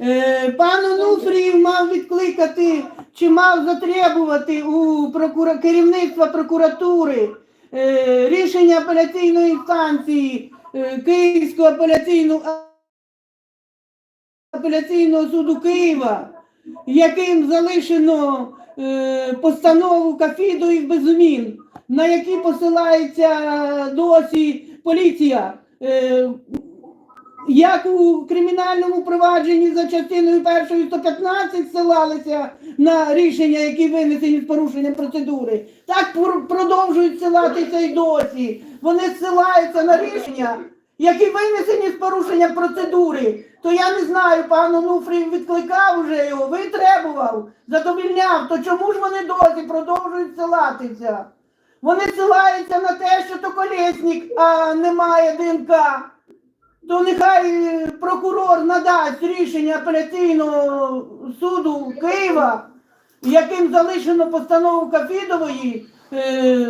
Е, Пан Онуфріїв мав відкликати чи мав затребувати у прокура... керівництва прокуратури е, рішення апеляційної інстанції е, Київського апеляційного апеляційного суду Києва, яким залишено постанову Кафідових без змін, на які посилається досі поліція. Як у кримінальному провадженні за частиною першої 115 ссилалися на рішення, які винесені з порушенням процедури, так продовжують ссилатися і досі. Вони ссилаються на рішення, які винесені з порушенням процедури. То я не знаю, пан Онуфрій відкликав уже його, витребував, задовільняв. То чому ж вони досі продовжують ссилатися? Вони ссилаються на те, що то колесник, а немає ДНК то нехай е, прокурор надасть рішення апеляційного суду Києва, яким залишено постанову Кафідової е,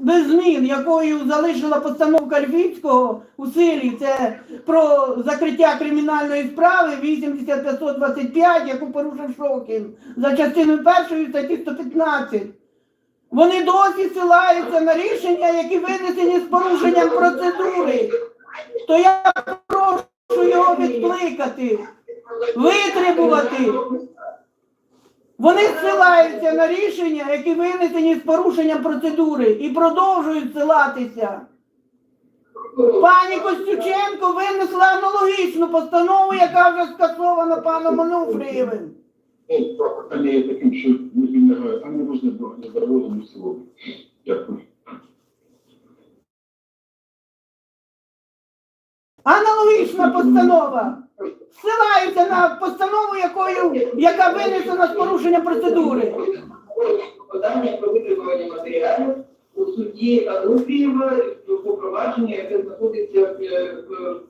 без змін, якою залишила постановка Львівського у силі. Це про закриття кримінальної справи 8525, яку порушив Шокін за частиною першої статті 115. Вони досі силаються на рішення, які винесені з порушенням процедури то я прошу його відкликати, витребувати. Вони ссилаються на рішення, які винесені з порушенням процедури, і продовжують ссилатися. Пані Костюченко винесла аналогічну постанову, яка вже скасована паном. Ну, питання таким, що ми звільняємо, а не можна в. Дякую. Аналогічна постанова. Ссилаються на постанову, якою, яка винесена з порушенням процедури. Подання про витребування матеріалів у суді Ануфрієва по провадженню, яке знаходиться в е,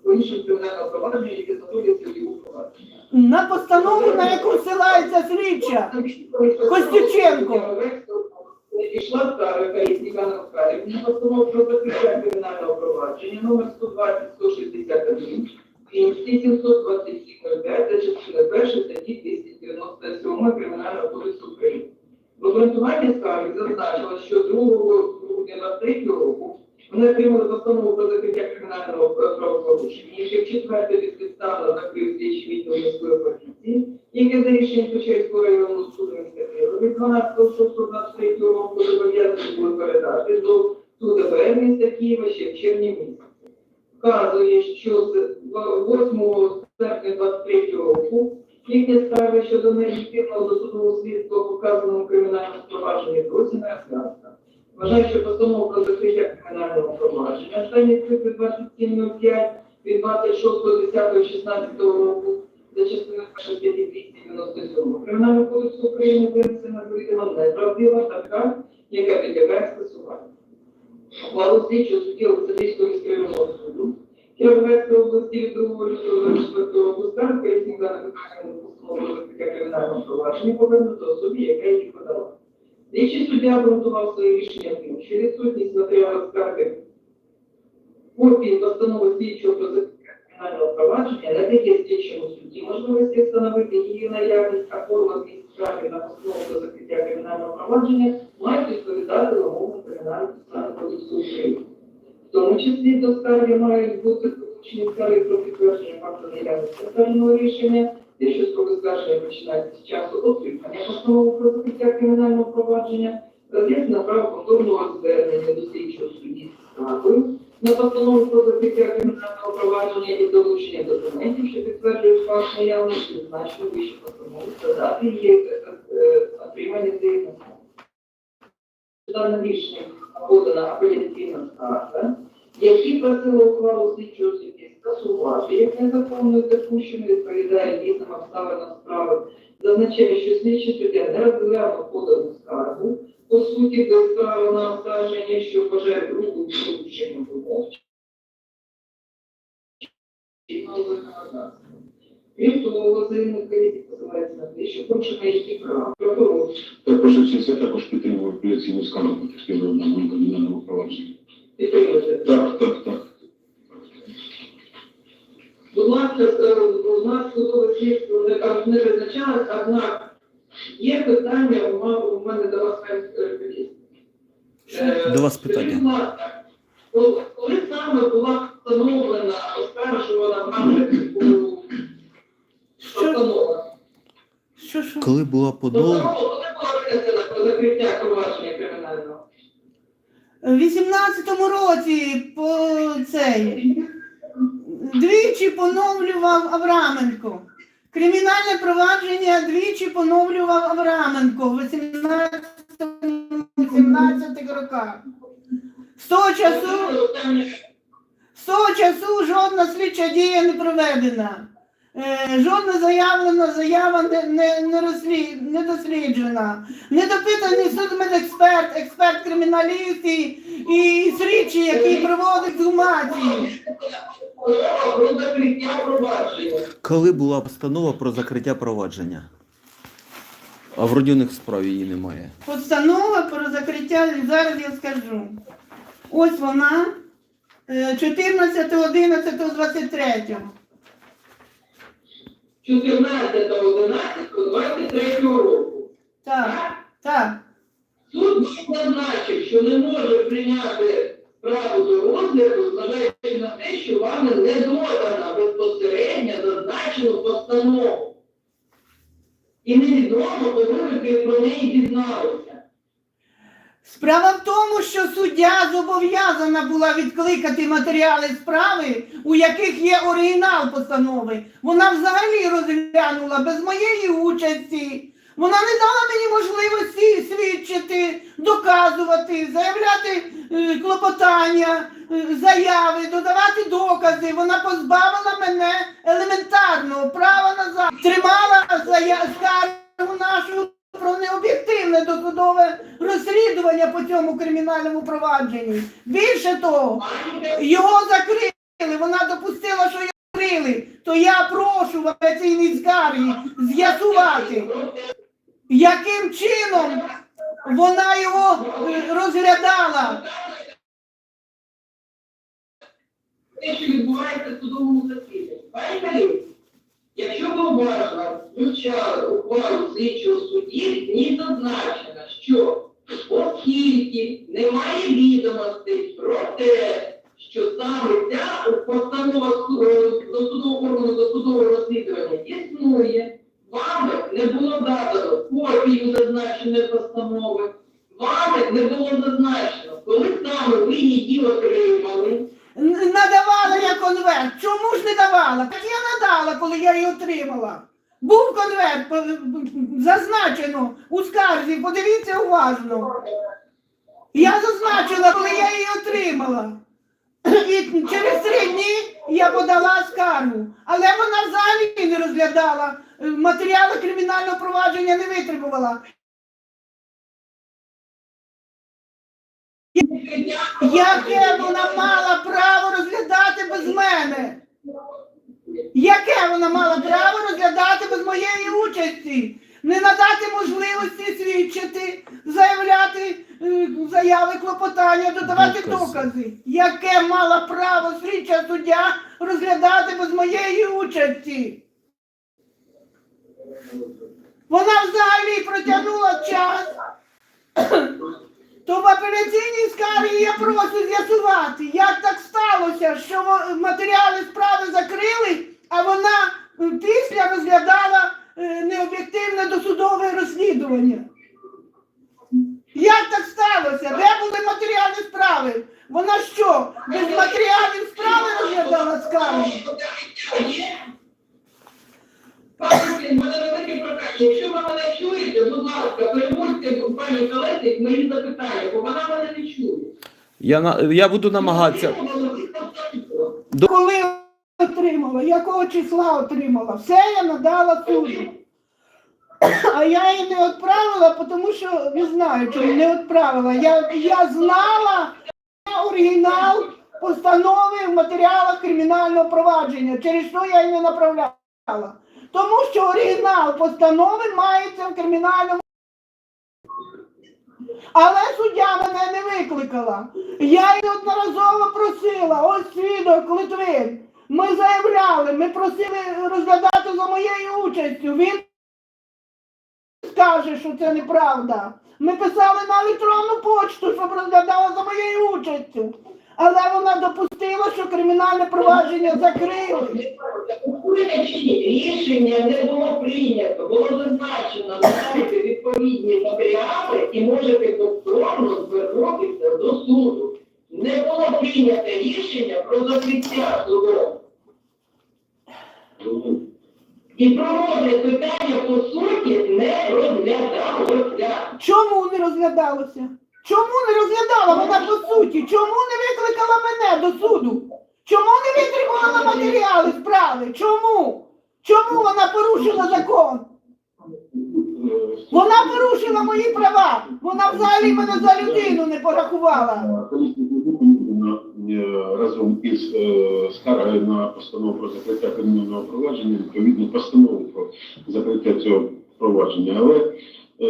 в- іншому кримінальному провадженню, яке знаходиться в його провадженні. На постанову, на яку ссилається слідча. Костюченко. Ішла скарга Івана Оскарів на постанову про закриття кримінального провадження номер 120 161 і 727 за частини першої статті 297 Кримінального кодексу України. В обґрунтуванні скарги зазначила, що 2 грудня 23 року вони отримали постанову про закриття кримінального правопорушення, і ще в четверте безпідставно закрив слідчий відділ міської поліції, яке за рішенням Печерського районного суду міста Києва від 12.06.23 року зобов'язані були передати до суду ДБР міста Києва ще в червні місяці. Вказує, що з 8 серпня 23 року їхня справа щодо нелегітимного досудового слідства в указаному кримінальному провадженні досі не розглянута. Вважаю, що постанова про закриття кримінального провадження останні цифри 27.05 від 26.10.16 року за першої статті 297 Кримінального кодексу України винесена видимо неправдива така, яка підлягає скасуванню. Ухвалу слідчого судді Олександрійського міськрайонного суду Кіровоградської області від 2 лютого 24 року скарг пояснив дане питання постанову закриття кримінального провадження повернуто особі, яка її. Слідчий суддя обґрунтував своє рішення тим, що відсутність матеріалу скарги копії постанови слідчого про кримінального провадження не дає слідчому судді можливості встановити її наявність, а форма скарги на постанову про закриття кримінального провадження мають відповідати вимогам кримінального кодексу. В тому числі до скарги мають бути долучені скарги про підтвердження факту наявності нотаріального рішення, якщо строки скарження починається з часу отримання постанови про закриття кримінального провадження, роз'яснення право повторного звернення до слідчого судді з скаргою, на постанову про закриття кримінального провадження і долучення документів, що підтверджують факт наявності, зазначено вище постанови, та її е, е, отримання заявника. Дане рішення подана апеляційна скарга, які просили ухвалу слідчого судді скасувати, як незаконною допущеною відповідає дійсним обставинам справи, зазначає, що слідчий суддя не розглянув подану скаргу, по суті, до справи на оскарження, що вважає другу порушенням вимог чинного законодавства. Крім того, заявник посилається на те, що порушення їхні права. Прокурор Також честь, я також підтримую апеляційну скаргу на кримінальному провадженні. Так, так, так. Будь У нас, е, у нас судове слідство не, визначалось, однак є питання, у мене до вас е, е, До вас питання. коли- саме була встановлена оскаржувана Бранченку постанова? Що, що? Коли була подолана, коли була винесена про закриття провадження кримінального? В 18-му році по цей двічі поновлював Авраменко. Кримінальне провадження двічі поновлював Авраменко в 18-18 роках. З того часу, з того часу жодна слідча дія не проведена. Е, жодна заявлена заява не, не, не, розслід, не досліджена. Не допитаний судмедексперт, експерт криміналістів і слідчі, який проводить гумації. Про закриття провадження. коли була постанова про закриття провадження? А в родинних справ її немає. Постанова про закриття, зараз я скажу. Ось вона, е, 14.11.23. 14.11.23 року. Так, так. Суд зазначив, що не може прийняти справу до розгляду, зважаючи на те, що вами не додана безпосередньо зазначену постанову. І невідомо, коли ви про неї дізналися. Справа в тому, що суддя зобов'язана була відкликати матеріали справи, у яких є оригінал постанови. Вона взагалі розглянула без моєї участі. Вона не дала мені можливості свідчити, доказувати, заявляти е, клопотання, е, заяви, додавати докази. Вона позбавила мене елементарного права на захист. Тримала скаргу нашу про необ'єктивне досудове розслідування по цьому кримінальному провадженні. Більше того, його закрили, вона допустила, що його закрили. То я прошу в апеляційній скаргі з'ясувати, яким чином вона його розглядала. те, що відбувається в судовому засіданні. Якщо уважно вивчали ухвалу слідчого судді, в ній зазначено, що оскільки немає відомостей про те, що саме ця постанова е, до судового органу до судового розслідування існує, вами не було дадано копію зазначеної постанови, вами не було зазначено, коли саме ви її отримали. Надавала я конверт. Чому ж не давала? Так я надала, коли я її отримала. Був конверт зазначено у скарзі, подивіться уважно. Я зазначила, коли я її отримала. І через три дні я подала скаргу. Але вона взагалі не розглядала. Е, Матеріали кримінального провадження не витребувала. Яке вона мала право розглядати без мене? Яке вона мала право розглядати без моєї участі? Не надати можливості свідчити, заявляти е, заяви, клопотання, додавати Докази. докази. Яке мала право слідча суддя розглядати без моєї участі? Вона взагалі протягнула час. То в апеляційній скаргі я прошу з'ясувати, як так сталося, що матеріали справи закрили, а вона е, після розглядала е, необ'єктивне досудове розслідування. Як так сталося? Де були матеріали справи? Вона що, без матеріалів справи розглядала скаргу? Пане, мене велике прохання. Якщо ви мене чуєте, будь ласка, переможете пані Колесик мої запитання, бо вона мене не чує. Я, на- я буду намагатися. Коли отримала, якого числа отримала, все я надала суду. А я її не відправила, тому що не знаю, чому не відправила. Я, я знала оригінал постанови в матеріалах кримінального провадження, через що я її не направляла. Тому що оригінал постанови мається в кримінальному. Але суддя мене не викликала. Я її одноразово просила, ось свідок Литвин. Ми заявляли, ми просили розглядати за моєю участю. Він скаже, що це неправда. Ми писали на електронну почту, щоб розглядала за моєю участю. Але вона допустила, що кримінальне провадження закрили. Рішення не було прийнято, було зазначено, надайте відповідні матеріали і можете повторно звернутися до суду. Не було прийнято рішення про закриття судом. І проводне питання по суті не розглядалося. Чому не розглядалося? Чому не розглядала вона по суті? Чому не викликала мене до суду? Чому не витримувала матеріали справи? Чому? Чому вона порушила закон? Вона порушила мої права. Вона взагалі мене за людину не порахувала. Разом із е, скаргою на постанову про закриття кримінального провадження, відповідно постанову про закриття цього провадження. Але е,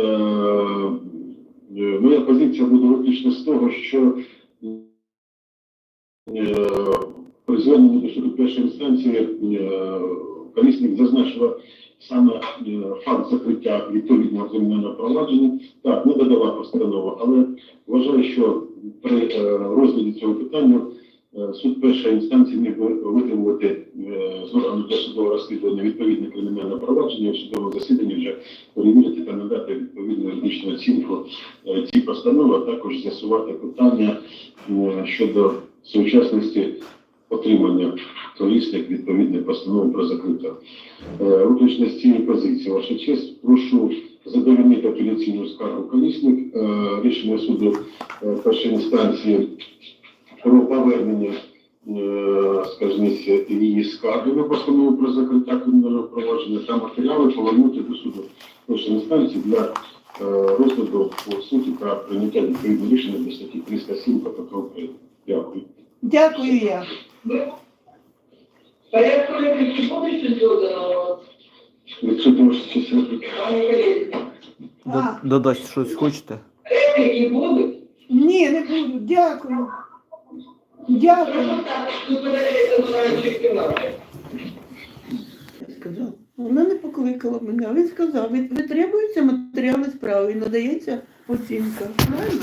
е, моя позиція буде виключно з того, що при зверненні до суду першої інстанції е, колісник зазначила саме е, факт закриття відповідного кримінального провадження. Так, не додала постанову, але Вважаю, що при е, розгляді цього питання е, суд першої інстанції міг витримувати е, з органу досудового розслідування відповідне кримінальне провадження в судовому засіданні вже перевірити та надати відповідну юридичну оцінку е, цій постанови, а також з'ясувати питання е, сучасності отримання колісних відповідних постанов про закриття. Е, Виключно з цієї позиції, ваша честь, прошу задовольнити апеляційну скаргу колісник, е, рішення суду е, першої інстанції про повернення, е, скажімо, її скарги на постанову про закриття кримінального провадження та матеріали повернути до суду першої інстанції для е, розгляду по суті та прийняття відповідного рішення до статті 307 КПК України. Дякую. Дякую я. Порядку репліки буде щось додано, Якщо ти можеш щось репліки. пані А, Додасть щось хочете? Репліки будуть? ні, не буду. Дякую. Дякую. Прошу так, до кімнати. Сказав. Вона не покликала мене, а він сказав, «Від- витребуються матеріали справи і надається оцінка. Правильно?